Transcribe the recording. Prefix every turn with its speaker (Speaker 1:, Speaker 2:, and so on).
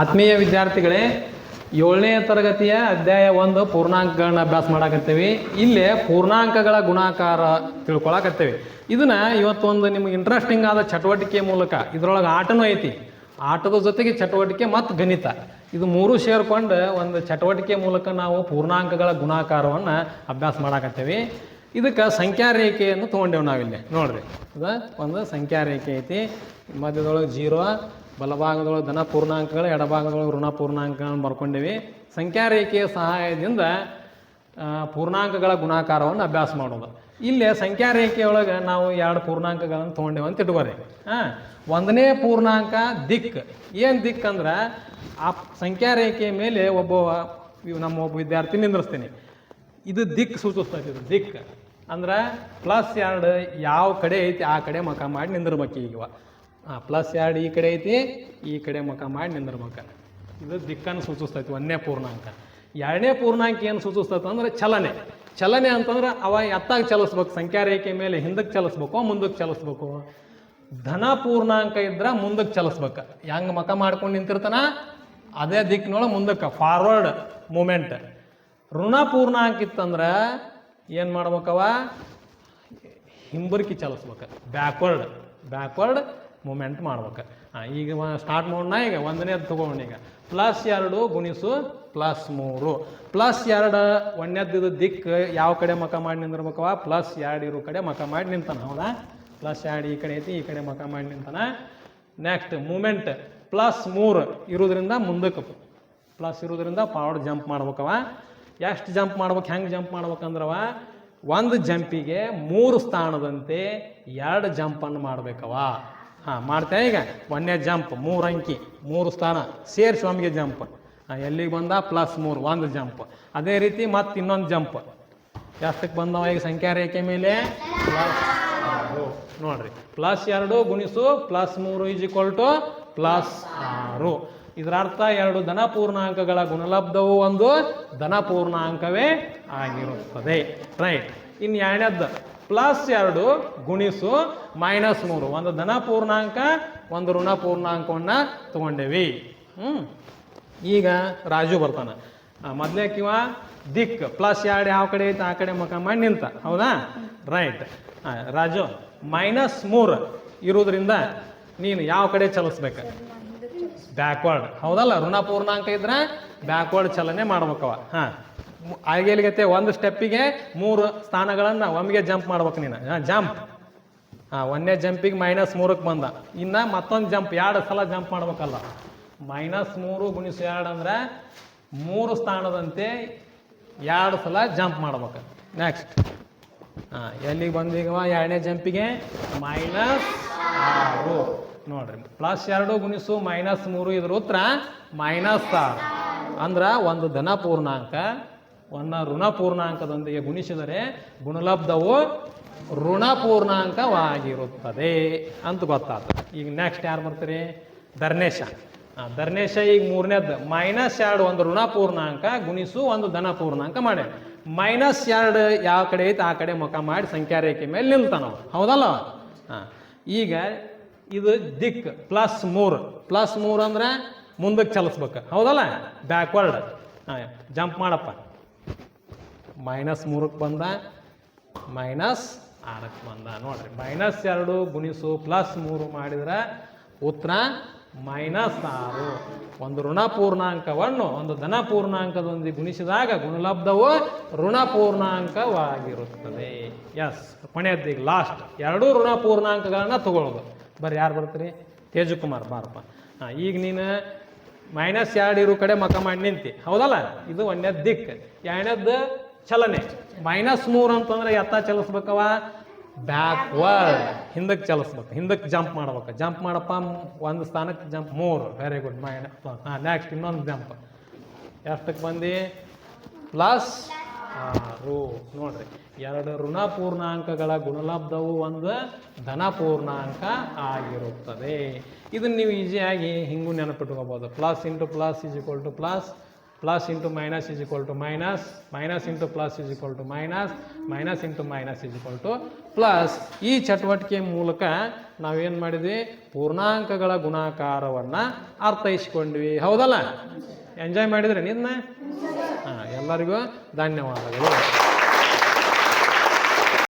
Speaker 1: ಆತ್ಮೀಯ ವಿದ್ಯಾರ್ಥಿಗಳೇ, ಏಳನೇ ತರಗತಿಯ ಅಧ್ಯಾಯ ಒಂದು ಪೂರ್ಣಾಂಕಗಳನ್ನ ಅಭ್ಯಾಸ ಮಾಡಾಕತ್ತೇವಿ. ಇಲ್ಲೇ ಪೂರ್ಣಾಂಕಗಳ ಗುಣಾಕಾರ ತಿಳ್ಕೊಳಕತ್ತೇವೆ. ಇದನ್ನ ಇವತ್ತೊಂದು ನಿಮ್ಗೆ ಇಂಟ್ರೆಸ್ಟಿಂಗ್ ಆದ ಚಟುವಟಿಕೆ ಮೂಲಕ, ಇದ್ರೊಳಗೆ ಆಟನೂ ಐತಿ. ಆಟದ ಜೊತೆಗೆ ಚಟುವಟಿಕೆ ಮತ್ತು ಗಣಿತ. ಇದು ಮೂರು ಸೇರ್ಕೊಂಡು ಒಂದು ಚಟುವಟಿಕೆ ಮೂಲಕ ನಾವು ಪೂರ್ಣಾಂಕಗಳ ಗುಣಾಕಾರವನ್ನು ಅಭ್ಯಾಸ ಮಾಡಾಕತ್ತೇವೆ. ಇದಕ್ಕೆ ಸಂಖ್ಯಾ ರೇಖೆಯನ್ನು ತೊಗೊಂಡೇವು ನಾವಿಲ್ಲಿ. ನೋಡ್ರಿ, ಇದು ಒಂದು ಸಂಖ್ಯಾ ರೇಖೆ ಐತಿ. ಮಧ್ಯದೊಳಗೆ ಜೀರೋ ಬಲಭಾಗದೊಳಗೆ ಧನ ಪೂರ್ಣಾಂಕಗಳು, ಎಡಭಾಗದೊಳಗೆ ಋಣ ಪೂರ್ಣಾಂಕಗಳನ್ನು ಬರ್ಕೊಂಡಿವಿ. ಸಂಖ್ಯಾ ರೇಖೆಯ ಸಹಾಯದಿಂದ ಪೂರ್ಣಾಂಕಗಳ ಗುಣಾಕಾರವನ್ನು ಅಭ್ಯಾಸ ಮಾಡೋದು. ಇಲ್ಲಿ ಸಂಖ್ಯಾ ರೇಖೆಯೊಳಗೆ ನಾವು ಎರಡು ಪೂರ್ಣಾಂಕಗಳನ್ನು ತೊಗೊಂಡೇವೆ ಅಂತ ಇಟ್ಕೋರಿ. ಹಾಂ ಒಂದನೇ ಪೂರ್ಣಾಂಕ ದಿಕ್. ಏನು ದಿಕ್ ಅಂದ್ರೆ, ಆ ಸಂಖ್ಯಾ ರೇಖೆಯ ಮೇಲೆ ಒಬ್ಬ ನಮ್ಮ ಒಬ್ಬ ವಿದ್ಯಾರ್ಥಿ ನಿಂದ್ರಿಸ್ತೀನಿ. ಇದು ದಿಕ್ ಸೂಚಿಸ್ತೈತಿ ಇದು ದಿಕ್. ಅಂದ್ರೆ, ಪ್ಲಸ್ ಎರಡು ಯಾವ ಕಡೆ ಐತಿ, ಆ ಕಡೆ ಮಕ ಮಾಡಿ ನಿಂದಿರ್ಬೇಕು ಈಗ ಹಾಂ ಪ್ಲಸ್ ಎರಡು ಈ ಕಡೆ ಐತಿ, ಈ ಕಡೆ ಮುಖ ಮಾಡಿ ನಿಂದಿರ್ಬೇಕು ಇದು ದಿಕ್ಕನ್ನು ಸೂಚಿಸ್ತೈತಿ, ಒಂದನೇ ಪೂರ್ಣಾಂಕ. ಎರಡನೇ ಪೂರ್ಣಾಂಕ ಏನು ಸೂಚಿಸ್ತೈತೆ ಅಂದ್ರೆ ಚಲನೆ. ಚಲನೆ ಅಂತಂದ್ರೆ ಅವ ಎತ್ತಾಗ ಚಲಿಸ್ಬೇಕು ಸಂಖ್ಯಾ ರೇಖೆ ಮೇಲೆ ಹಿಂದಕ್ಕೆ ಚಲಿಸ್ಬೇಕು, ಮುಂದಕ್ಕೆ ಚಲಿಸ್ಬೇಕು. ಧನ ಪೂರ್ಣಾಂಕ ಇದ್ರೆ ಮುಂದಕ್ಕೆ ಚಲಿಸ್ಬೇಕು. ಹೆಂಗೆ ಮಕ ಮಾಡ್ಕೊಂಡು ನಿಂತಿರ್ತಾನ? ಅದೇ ದಿಕ್ಕಿನೊಳಗೆ ಮುಂದಕ್ಕೆ ಫಾರ್ವರ್ಡ್ ಮೂಮೆಂಟ್ ಋಣ ಪೂರ್ಣಾಂಕ ಇತ್ತಂದ್ರೆ ಏನು ಮಾಡ್ಬೇಕವ? ಹಿಂಬರ್ಕಿ ಚಲಿಸ್ಬೇಕು ಬ್ಯಾಕ್ವರ್ಡ್ ಬ್ಯಾಕ್ವರ್ಡ್ ಮೂಮೆಂಟ್ ಮಾಡ್ಬೇಕು. ಈಗ ಸ್ಟಾರ್ಟ್ ಮಾಡೋಣ ಈಗ, ಒಂದನೇದು ತೊಗೊಂಡು ಈಗ. ಪ್ಲಸ್ ಎರಡು ಗುಣಿಸು ಪ್ಲಸ್ ಮೂರು. ಪ್ಲಸ್ ಎರಡು ಒಂದನೇದ್ದು ದಿಕ್ಕು ಯಾವ ಕಡೆ ಮಕ ಮಾಡಿ ನಿಂದಿರ್ಬೇಕವ ಪ್ಲಸ್ ಎರಡು ಇರೋ ಕಡೆ ಮಕ ಮಾಡಿ ನಿಂತಾನ, ಹೌದಾ? ಪ್ಲಸ್ ಎರಡು ಈ ಕಡೆ ಐತಿ, ಈ ಕಡೆ ಮಕ ಮಾಡಿ ನಿಂತಾನ. ನೆಕ್ಸ್ಟ್ ಮೂಮೆಂಟ್ ಪ್ಲಸ್ ಮೂರು ಇರೋದ್ರಿಂದ ಮುಂದಕ್ಕೆ ಪ್ಲಸ್ ಇರೋದ್ರಿಂದ ಫಾರ್ವರ್ಡ್ ಜಂಪ್ ಮಾಡ್ಬೇಕವ. ಎಷ್ಟು ಜಂಪ್ ಮಾಡ್ಬೇಕು, ಹೆಂಗೆ ಜಂಪ್ ಮಾಡ್ಬೇಕಂದ್ರವ ಒಂದು ಜಂಪಿಗೆ ಮೂರು ಸ್ಥಾನದಂತೆ ಎರಡು ಜಂಪನ್ನು ಮಾಡ್ಬೇಕವ. ಹಾಂ ಮಾಡ್ತೇವೆ ಈಗ. ಒಂದನೇ ಜಂಪ್ ಮೂರು ಅಂಕಿ, ಮೂರು ಸ್ಥಾನ. ಸೇರಿಸಿ ಒಮ್ಗೆ ಜಂಪ್ ಎಲ್ಲಿಗೆ ಬಂದ? ಪ್ಲಸ್ ಮೂರು, ಒಂದು ಜಂಪ್ ಅದೇ ರೀತಿ ಮತ್ತೆ ಇನ್ನೊಂದು ಜಂಪ್ ಎಷ್ಟಕ್ಕೆ ಬಂದವ ಈಗ ಸಂಖ್ಯಾ ರೇಖೆ ಮೇಲೆ? ಪ್ಲಸ್ ನೋಡ್ರಿ. ಪ್ಲಸ್ ಎರಡು ಗುಣಿಸು ಪ್ಲಸ್ ಮೂರು ಈಸ್ ಈಕ್ವಲ್ ಟು ಪ್ಲಸ್ ಆರು. ಇದರ ಅರ್ಥ ಎರಡು ಧನ ಪೂರ್ಣಾಂಕಗಳ ಗುಣಲಬ್ಧವು ಒಂದು ಧನ ಪೂರ್ಣಾಂಕವೇ ಆಗಿರುತ್ತದೆ. ರೈಟ್ ಇನ್ನು ಎರಡನೇದ್ದು. ಪ್ಲಸ್ ಎರಡು, ಗುಣಿಸು ಮೈನಸ್ ಮೂರು. ಒಂದು ಧನ ಪೂರ್ಣಾಂಕ, ಒಂದು ಋಣ ಪೂರ್ಣಾಂಕವನ್ನು ತಗೊಂಡೇವಿ. ಹ್ಞೂ ಈಗ ರಾಜು ಬರ್ತಾನೆ. ಮೊದಲೇ ಕಿವ, ದಿಕ್. ಪ್ಲಸ್ ಎರಡು ಯಾವ ಕಡೆ ಐತೆ, ಆ ಕಡೆ ಮುಖ ಮಾಡಿ ನಿಂತ. ಹೌದಾ? ರೈಟ್ ರಾಜು ಮೈನಸ್ ಮೂರು ಇರೋದ್ರಿಂದ ನೀನು ಯಾವ ಕಡೆ ಚಲಿಸ್ಬೇಕು? ಬ್ಯಾಕ್ವರ್ಡ್ ಹೌದಲ್ಲ? ಋಣ ಪೂರ್ಣಾಂಕ ಇದ್ರೆ ಬ್ಯಾಕ್ವರ್ಡ್ ಚಲನೆ ಮಾಡ್ಬೇಕವ. ಹಾಂ. ಆಗೇಲಿಗತ್ತೆ ಒಂದು ಸ್ಟೆಪ್ಪಿಗೆ ಮೂರು ಸ್ಥಾನಗಳನ್ನು ಒಮ್ಮೆಗೆ ಜಂಪ್ ಮಾಡ್ಬೇಕು ನೀನು. ಜಂಪ್. ಹಾಂ ಒಂದನೇ ಜಂಪಿಗೆ ಮೈನಸ್ ಮೂರಕ್ಕೆ ಬಂದ. ಇನ್ನು ಮತ್ತೊಂದು ಜಂಪ್, ಎರಡು ಸಲ ಜಂಪ್ ಮಾಡ್ಬೇಕಲ್ಲ. ಮೈನಸ್ ಮೂರು ಗುಣಿಸು ಎರಡು ಅಂದ್ರೆ ಮೂರು ಸ್ಥಾನದಂತೆ ಎರಡು ಸಲ ಜಂಪ್ ಮಾಡ್ಬೇಕು. ನೆಕ್ಸ್ಟ್ ಹಾಂ, ಎಲ್ಲಿಗೆ ಬಂದೀಗವ ಎರಡನೇ ಜಂಪಿಗೆ ಮೈನಸ್ ಆರು. ನೋಡ್ರಿ ಪ್ಲಸ್ ಎರಡು ಗುಣಿಸು ಮೈನಸ್ ಮೂರು ಇದ್ರ ಉತ್ತರ ಮೈನಸ್ ಆರು. ಅಂದ್ರೆ ಒಂದು ಧನ ಪೂರ್ಣಾಂಕ ಒಂದು ಋಣ ಪೂರ್ಣಾಂಕದೊಂದಿಗೆ ಗುಣಿಸಿದರೆ ಗುಣಲಬ್ಧವು ಋಣ ಪೂರ್ಣಾಂಕವಾಗಿರುತ್ತದೆ ಅಂತ ಗೊತ್ತಾಗ್ತದೆ ಈಗ ನೆಕ್ಸ್ಟ್ ಯಾರು ಬರ್ತೀರಿ? ಧರ್ನೇಶ ಧರ್ನೇಶ ಈಗ ಮೂರನೇದ್ದು. ಮೈನಸ್ ಎರಡು ಒಂದು ಋಣ ಪೂರ್ಣಾಂಕ ಗುಣಿಸು ಒಂದು ಧನ ಪೂರ್ಣಾಂಕ ಮಾಡಿ ಮೈನಸ್ ಎರಡು ಯಾವ ಕಡೆ ಐತೆ ಆ ಕಡೆ ಮುಖ ಮಾಡಿ ಸಂಖ್ಯಾ ರೇಖೆ ಮೇಲೆ ನಿಲ್ತಾನವ ಹೌದಲ್ಲ? ಹಾಂ ಈಗ ಇದು ದಿಕ್ ಪ್ಲಸ್ ಮೂರು. ಪ್ಲಸ್ ಮೂರು ಅಂದ್ರೆ ಮುಂದಕ್ಕೆ ಚಲಿಸ್ಬೇಕು. ಹೌದಲ್ಲ? ಬ್ಯಾಕ್ವರ್ಡ್ ಹಾಂ ಜಂಪ್ ಮಾಡಪ್ಪ. ಮೈನಸ್ ಮೂರಕ್ಕೆ ಬಂದ ಮೈನಸ್ ಆರಕ್ಕೆ ಬಂದ. ನೋಡ್ರಿ ಮೈನಸ್ ಎರಡು ಗುಣಿಸು ಪ್ಲಸ್ ಮೂರು ಮಾಡಿದ್ರೆ ಉತ್ತರ ಮೈನಸ್ ಆರು. ಒಂದು ಋಣ ಪೂರ್ಣಾಂಕವನ್ನು, ಒಂದು ಧನ ಪೂರ್ಣಾಂಕದೊಂದಿಗೆ ಗುಣಿಸಿದಾಗ ಗುಣಲಬ್ಧವು ಋಣ ಪೂರ್ಣಾಂಕವಾಗಿರುತ್ತದೆ. ಎಸ್ ಕೊನೆಯದ್ದೀಗ ಲಾಸ್ಟ್ ಎರಡೂ ಋಣ ಪೂರ್ಣಾಂಕಗಳನ್ನ ತಗೊಳ್ಳೋದು ಬರ್ರಿ, ಯಾರು ಬರ್ತೀರಿ? ತೇಜಕುಮಾರ್, ಬಾರಪ್ಪ. ಹಾಂ, ಈಗ ನೀನು ಮೈನಸ್ ಎರಡು ಇರೋ ಕಡೆ ಮಕ ಮಾಡಿ ನಿಂತಿ. ಹೌದಲ್ಲ? ಇದು ಒಂದನೇ ದಿಕ್. ಎರಡನೇದ್ದು ಚಲನೆ. ಮೈನಸ್ ಮೂರು ಅಂತಂದ್ರೆ ಎತ್ತ ಚಲಿಸ್ಬೇಕವ ಬ್ಯಾಕ್ವರ್ಡ್ ಹಿಂದಕ್ಕೆ ಚಲಿಸ್ಬೇಕು. ಹಿಂದಕ್ಕೆ ಜಂಪ್ ಮಾಡ್ಬೇಕು. ಜಂಪ್ ಮಾಡಪ್ಪ, ಒಂದು ಸ್ಥಾನಕ್ಕೆ ಜಂಪ್ ಮೂರು. ವೆರಿ ಗುಡ್ ಮೈನಸ್ ಹಾಂ ನೆಕ್ಸ್ಟ್ ಇನ್ನೊಂದು ಜಂಪ್ ಎಷ್ಟಕ್ಕೆ ಬಂದು? ಪ್ಲಸ್ ಆರು. ನೋಡ್ರಿ. ಎರಡು ಋಣ ಪೂರ್ಣಾಂಕಗಳ ಗುಣಲಬ್ಧವು ಒಂದು ಧನ ಪೂರ್ಣಾಂಕ ಆಗಿರುತ್ತದೆ. ಇದನ್ನು ನೀವು ಈಸಿಯಾಗಿ ಹಿಂಗೂ ನೆನಪಿಟ್ಕೋಬೋದು. Plus into plus is equal to plus plus into minus is equal to minus minus into plus is equal to minus minus into minus is equal to plus ಈ ಚಟುವಟಿಕೆ ಮೂಲಕ ನಾವು ಏನು ಮಾಡಿದ್ವಿ? ಪೂರ್ಣಾಂಕಗಳ ಗುಣಾಕಾರವನ್ನು ಅರ್ಥೈಸ್ಕೊಂಡ್ವಿ. ಹೌದಲ್ಲ? ಎಂಜಾಯ್ ಮಾಡಿದ್ರೆ ನಿನ್ನ? ಹಾಂ, ಎಲ್ಲರಿಗೂ ಧನ್ಯವಾದಗಳು.